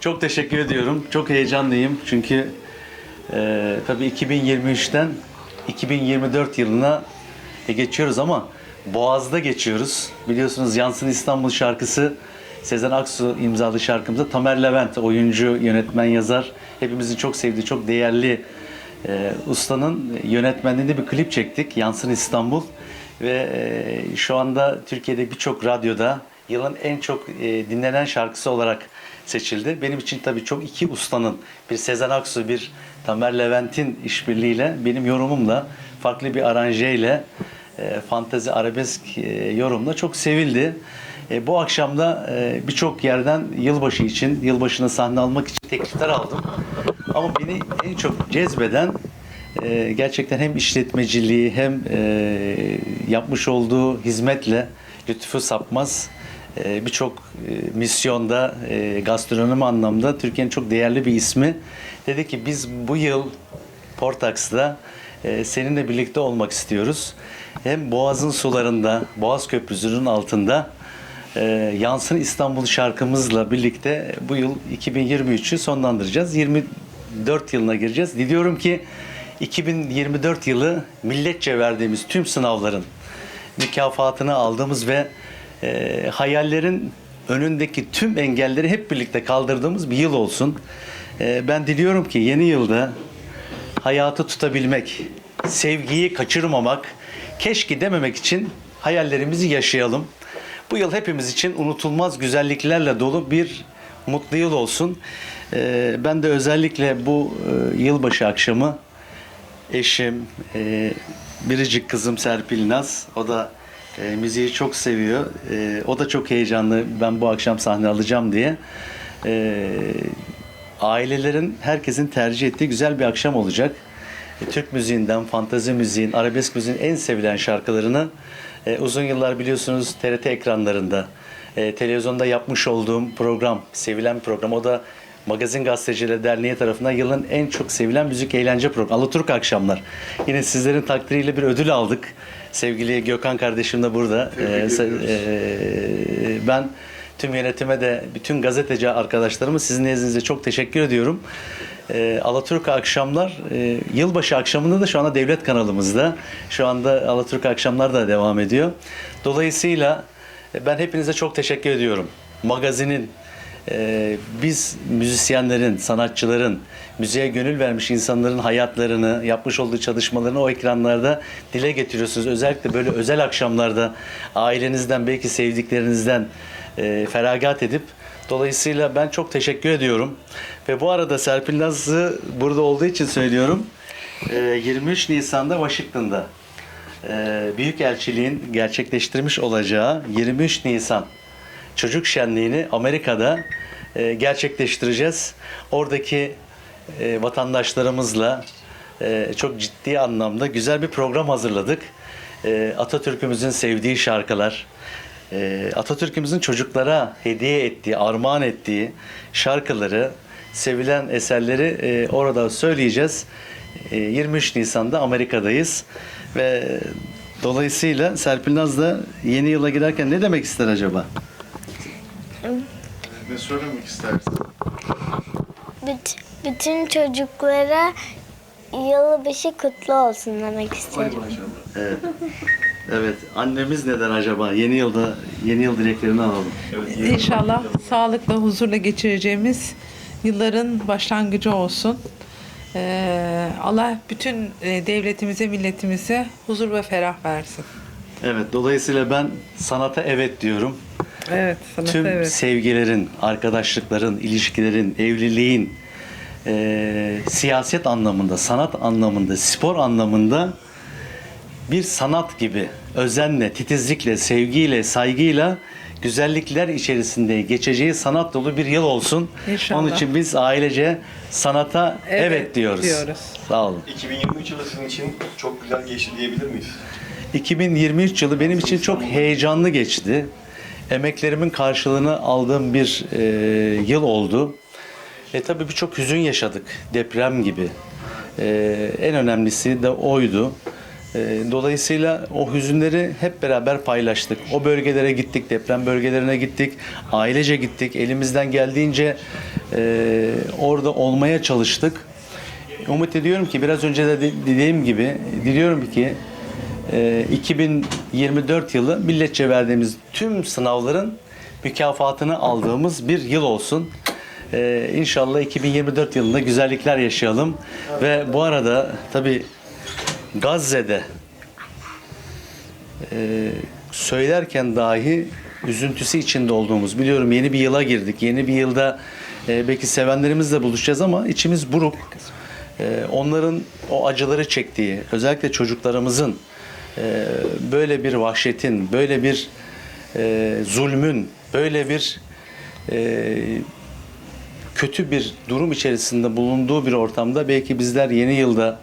Çok teşekkür ediyorum. Çok heyecanlıyım çünkü e, tabii 2023'ten 2024 yılına e, geçiyoruz ama Boğaz'da geçiyoruz. Biliyorsunuz Yansın İstanbul şarkısı Sezen Aksu imzalı şarkımızda Tamer Levent oyuncu, yönetmen, yazar hepimizin çok sevdiği, çok değerli e, ustanın yönetmenliğinde bir klip çektik. Yansın İstanbul ve e, şu anda Türkiye'de birçok radyoda yılın en çok e, dinlenen şarkısı olarak seçildi. Benim için tabii çok iki ustanın bir Sezen Aksu bir Tamer Levent'in işbirliğiyle benim yorumumla farklı bir aranjeyle e, fantezi arabesk e, yorumla çok sevildi. E, bu akşam da e, birçok yerden yılbaşı için, yılbaşına sahne almak için teklifler aldım. Ama beni en çok cezbeden e, gerçekten hem işletmeciliği hem e, yapmış olduğu hizmetle Lütfü Sapmaz birçok e, misyonda, e, gastronomi anlamda Türkiye'nin çok değerli bir ismi. Dedi ki biz bu yıl Portax'da e, seninle birlikte olmak istiyoruz. Hem Boğaz'ın sularında, Boğaz Köprüsü'nün altında Yansın İstanbul şarkımızla birlikte bu yıl 2023'ü sonlandıracağız. 24 yılına gireceğiz. Diliyorum ki 2024 yılı milletçe verdiğimiz tüm sınavların mükafatını aldığımız ve e, hayallerin önündeki tüm engelleri hep birlikte kaldırdığımız bir yıl olsun. E, ben diliyorum ki yeni yılda hayatı tutabilmek, sevgiyi kaçırmamak, keşke dememek için hayallerimizi yaşayalım. Bu yıl hepimiz için unutulmaz güzelliklerle dolu bir mutlu yıl olsun. Ee, ben de özellikle bu e, yılbaşı akşamı eşim, e, biricik kızım Serpil Naz, o da e, müziği çok seviyor. E, o da çok heyecanlı ben bu akşam sahne alacağım diye. E, ailelerin, herkesin tercih ettiği güzel bir akşam olacak. E, Türk müziğinden, fantezi müziğin, arabesk müziğin en sevilen şarkılarını e, uzun yıllar biliyorsunuz TRT ekranlarında, e, televizyonda yapmış olduğum program, sevilen program. O da Magazin Gazetecileri Derneği tarafından yılın en çok sevilen müzik eğlence programı. Alaturk Akşamlar. Yine sizlerin takdiriyle bir ödül aldık. Sevgili Gökhan kardeşim de burada. E, se- e, ben tüm yönetime de bütün gazeteci arkadaşlarıma sizin nezdinizde çok teşekkür ediyorum. E, Alaturka Akşamlar e, yılbaşı akşamında da şu anda devlet kanalımızda. Şu anda Alaturka Akşamlar da devam ediyor. Dolayısıyla e, ben hepinize çok teşekkür ediyorum. Magazinin e, biz müzisyenlerin, sanatçıların, müziğe gönül vermiş insanların hayatlarını, yapmış olduğu çalışmalarını o ekranlarda dile getiriyorsunuz. Özellikle böyle özel akşamlarda ailenizden, belki sevdiklerinizden e, feragat edip dolayısıyla ben çok teşekkür ediyorum. Ve bu arada Serpil Nazlı burada olduğu için söylüyorum. E, 23 Nisan'da Washington'da e, Büyükelçiliğin gerçekleştirmiş olacağı 23 Nisan çocuk şenliğini Amerika'da e, gerçekleştireceğiz. Oradaki e, vatandaşlarımızla e, çok ciddi anlamda güzel bir program hazırladık. E, Atatürk'ümüzün sevdiği şarkılar, e, Atatürk'ümüzün çocuklara hediye ettiği, armağan ettiği şarkıları, sevilen eserleri e, orada söyleyeceğiz. E, 23 Nisan'da Amerika'dayız ve dolayısıyla Serpil Naz da yeni yıla giderken ne demek ister acaba? Ne söylemek istersin? Büt- bütün çocuklara yılbaşı kutlu olsun demek Ay isterim. maşallah. Evet. Evet. Annemiz neden acaba? Yeni yılda yeni yıl dileklerini alalım. İnşallah sağlıkla, huzurla geçireceğimiz yılların başlangıcı olsun. Ee, Allah bütün e, devletimize, milletimize huzur ve ferah versin. Evet. Dolayısıyla ben sanata evet diyorum. Evet, sana Tüm evet. sevgilerin, arkadaşlıkların, ilişkilerin, evliliğin, eee, siyaset anlamında, sanat anlamında, spor anlamında bir sanat gibi özenle, titizlikle, sevgiyle, saygıyla güzellikler içerisinde geçeceği sanat dolu bir yıl olsun. İnşallah. Onun için biz ailece sanata evet, Evet diyoruz. diyoruz. Sağ olun. 2023 yılı sizin için çok güzel geçti diyebilir miyiz? 2023 yılı benim için çok heyecanlı geçti. Emeklerimin karşılığını aldığım bir e, yıl oldu. E tabii birçok hüzün yaşadık. Deprem gibi. E, en önemlisi de oydu. E, dolayısıyla o hüzünleri hep beraber paylaştık. O bölgelere gittik, deprem bölgelerine gittik, ailece gittik. Elimizden geldiğince e, orada olmaya çalıştık. Umut ediyorum ki biraz önce de de- dediğim gibi diliyorum ki 2024 yılı milletçe verdiğimiz tüm sınavların mükafatını aldığımız bir yıl olsun. E, inşallah 2024 yılında güzellikler yaşayalım ve bu arada tabi Gazze'de e, söylerken dahi üzüntüsü içinde olduğumuz biliyorum yeni bir yıla girdik. Yeni bir yılda e, belki sevenlerimizle buluşacağız ama içimiz buruk. E, onların o acıları çektiği, özellikle çocuklarımızın böyle bir vahşetin, böyle bir e, zulmün, böyle bir e, kötü bir durum içerisinde bulunduğu bir ortamda belki bizler yeni yılda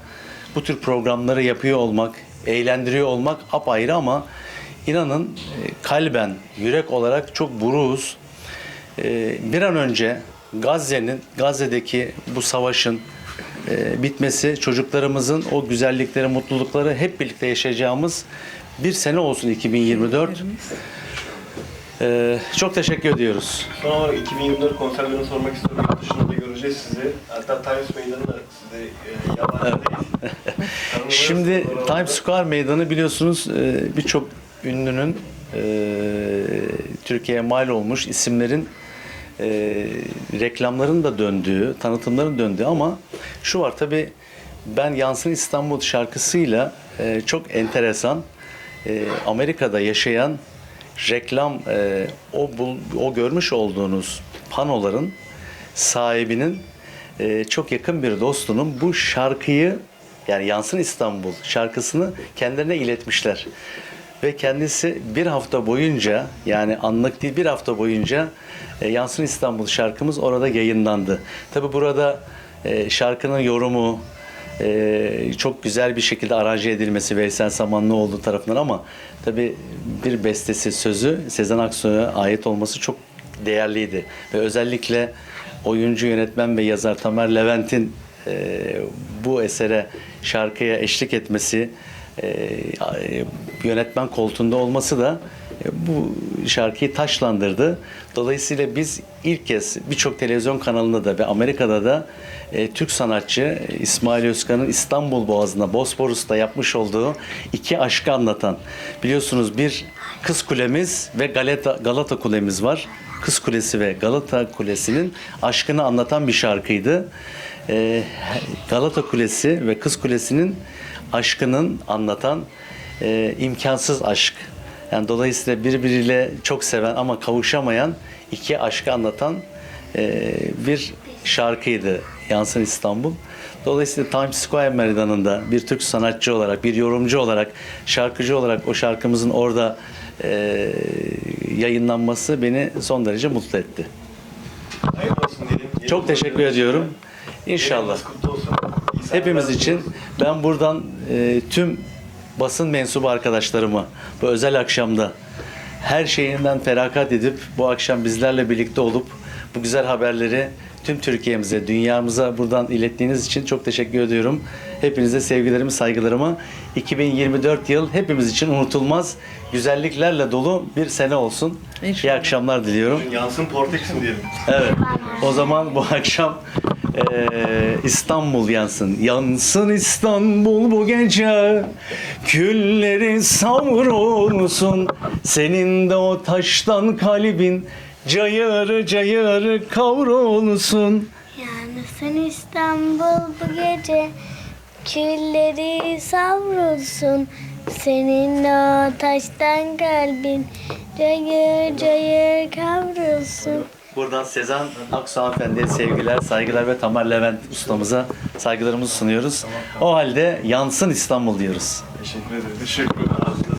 bu tür programları yapıyor olmak, eğlendiriyor olmak apayrı ama inanın e, kalben, yürek olarak çok buruğuz. Bir an önce Gazze'nin, Gazze'deki bu savaşın e, bitmesi, çocuklarımızın o güzellikleri, mutlulukları hep birlikte yaşayacağımız bir sene olsun 2024. E, Çok teşekkür ediyoruz. Son olarak 2024 konserlerini sormak istiyorum. Yurt dışında da göreceğiz sizi. Hatta Times Meydanı da sizi e, yabancı değil. Tanımlarız. Şimdi Oralarda- Times Square Meydanı biliyorsunuz e, birçok ünlünün e, Türkiye'ye mal olmuş isimlerin e, reklamların da döndüğü, tanıtımların döndüğü ama şu var tabi ben Yansın İstanbul şarkısıyla e, çok enteresan e, Amerika'da yaşayan reklam e, o bul, o görmüş olduğunuz panoların sahibinin e, çok yakın bir dostunun bu şarkıyı yani Yansın İstanbul şarkısını kendilerine iletmişler. Ve kendisi bir hafta boyunca yani anlık değil bir hafta boyunca e, Yansın İstanbul şarkımız orada yayınlandı. Tabi burada e, şarkının yorumu e, çok güzel bir şekilde aranje edilmesi Veysel Samanlıoğlu tarafından ama tabi bir bestesi sözü Sezen Aksu'ya ait olması çok değerliydi. Ve özellikle oyuncu, yönetmen ve yazar Tamer Levent'in e, bu esere şarkıya eşlik etmesi, e, yönetmen koltuğunda olması da e, bu şarkıyı taşlandırdı. Dolayısıyla biz ilk kez birçok televizyon kanalında da ve Amerika'da da e, Türk sanatçı e, İsmail Özkan'ın İstanbul Boğazı'nda Bosporus'ta yapmış olduğu iki aşkı anlatan biliyorsunuz bir Kız Kulemiz ve Galata, Galata Kulemiz var. Kız Kulesi ve Galata Kulesi'nin aşkını anlatan bir şarkıydı. Ee, Galata Kulesi ve Kız Kulesi'nin aşkının anlatan e, imkansız aşk. Yani dolayısıyla birbiriyle çok seven ama kavuşamayan iki aşkı anlatan e, bir şarkıydı Yansın İstanbul. Dolayısıyla Times Square Meydanı'nda bir Türk sanatçı olarak, bir yorumcu olarak, şarkıcı olarak o şarkımızın orada e, yayınlanması beni son derece mutlu etti. Hayırlı olsun diyelim. Çok teşekkür ediyorum. İnşallah. İyi Hepimiz için ben buradan e, tüm basın mensubu arkadaşlarıma bu özel akşamda her şeyinden feragat edip bu akşam bizlerle birlikte olup bu güzel haberleri tüm Türkiye'mize, dünyamıza buradan ilettiğiniz için çok teşekkür ediyorum. Hepinize sevgilerimi, saygılarımı. 2024 yıl hepimiz için unutulmaz güzelliklerle dolu bir sene olsun. İyi İnşallah. akşamlar diliyorum. Yansın Portekiz'in diyelim. Evet. O zaman bu akşam eee, İstanbul yansın. Yansın İstanbul bu gece. Külleri savrulsun. Senin de o taştan kalbin cayır cayır kavrulsun. Yani sen İstanbul bu gece külleri savrulsun. Senin o taştan kalbin cayır cayır kavrulsun. Buradan Sezen Aksu hanımefendiye sevgiler, saygılar ve Tamer Levent ustamıza saygılarımızı sunuyoruz. O halde yansın İstanbul diyoruz. Teşekkür ederim. Teşekkür ederim.